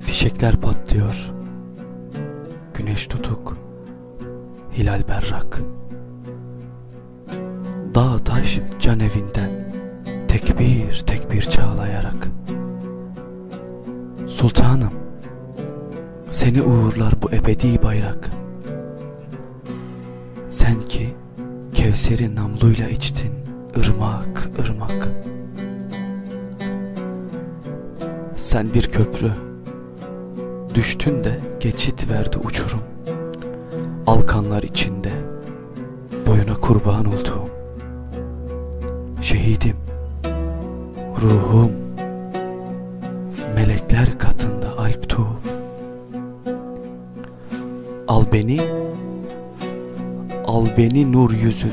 Fişekler patlıyor. Güneş tutuk. Hilal berrak. Dağ taş can evinden tekbir tekbir çağlayarak. Sultanım, seni uğurlar bu ebedi bayrak. Sen ki Kevser'i namluyla içtin, ırmak ırmak. Sen bir köprü, düştün de geçit verdi uçurum. Alkanlar içinde, boyuna kurban olduğum. Şehidim, ruhum, melekler katında alp tuğ. Al beni, al beni nur yüzün,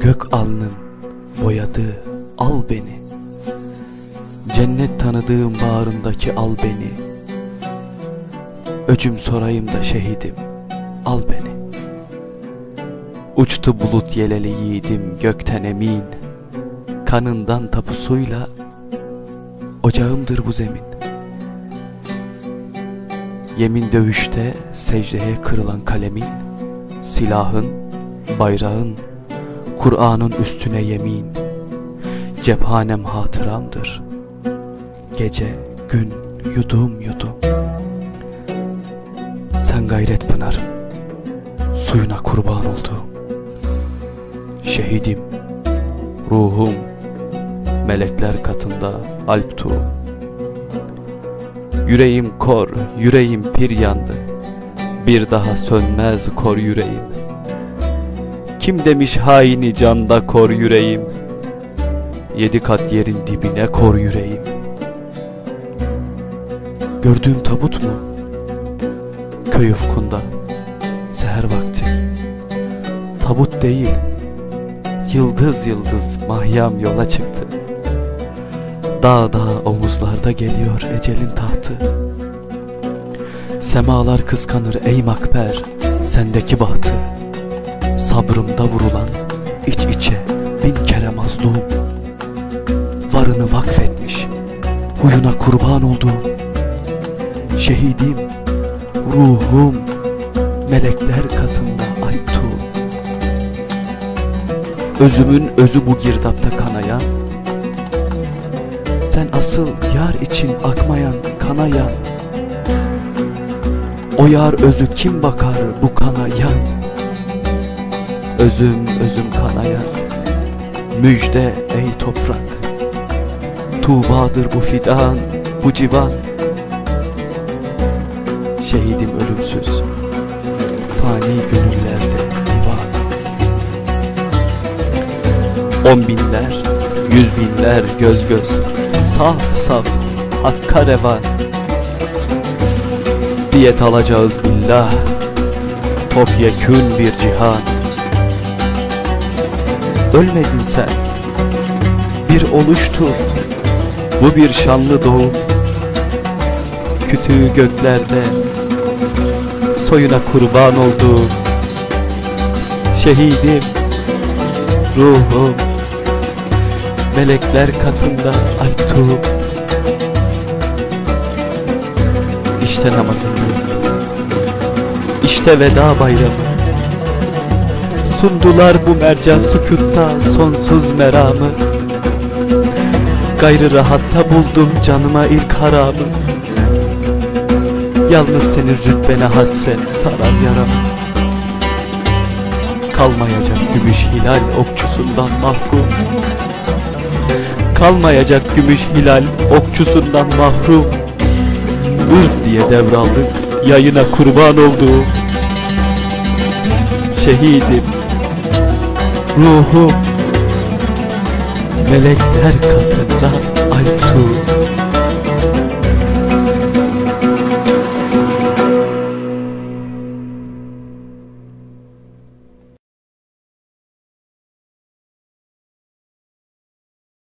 gök alnın boyadığı al beni. Cennet tanıdığım bağrındaki al beni. Öcüm sorayım da şehidim, al beni. Uçtu bulut yeleli yiğidim gökten emin. Kanından tapusuyla ocağımdır bu zemin. Yemin dövüşte secdeye kırılan kalemin, silahın, bayrağın, Kur'an'ın üstüne yemin. Cephanem hatıramdır. Gece, gün, yudum yudum. Sen gayret pınarım, suyuna kurban olduğum. Şehidim, ruhum, melekler katında alp tuğum. Yüreğim kor, yüreğim pir yandı. Bir daha sönmez kor yüreğim. Kim demiş haini canda kor yüreğim. Yedi kat yerin dibine kor yüreğim. Gördüğüm tabut mu? Köy ufkunda, seher vakti. Tabut değil, yıldız yıldız mahyam yola çıktı. Dağ dağ omuzlarda geliyor ecelin tahtı Semalar kıskanır ey makber sendeki bahtı Sabrımda vurulan iç içe bin kere mazlum Varını vakfetmiş huyuna kurban olduğum Şehidim, ruhum, melekler katında aytu Özümün özü bu girdapta kanayan sen asıl yar için akmayan kanayan. O yar özü kim bakar bu kanayan Özüm özüm kanayan Müjde ey toprak. Tuğbadır bu fidan bu civan. Şehidim ölümsüz. Fani gönüllerde divan. On binler, yüz binler göz göz. Saf saf hakka revan Diyet alacağız billah. Topyekün bir cihan Ölmedin sen. Bir oluştur. Bu bir şanlı doğum. Kütüğü göklerde Soyuna kurban olduğum Şehidim Ruhum Melekler katında alptuğum. İşte namazındayım İşte veda bayramı Sundular bu mercan sükutta sonsuz meramı. Gayrı rahatta buldum canıma ilk haramı. Yalnız senin rütbene hasret sarar yaramı Kalmayacak gümüş hilal okçusundan mahrum. Kalmayacak gümüş hilal okçusundan mahrum. Irz diye devraldık yayına kurban olduğum Şehidim Ruhum Melekler katında altuğum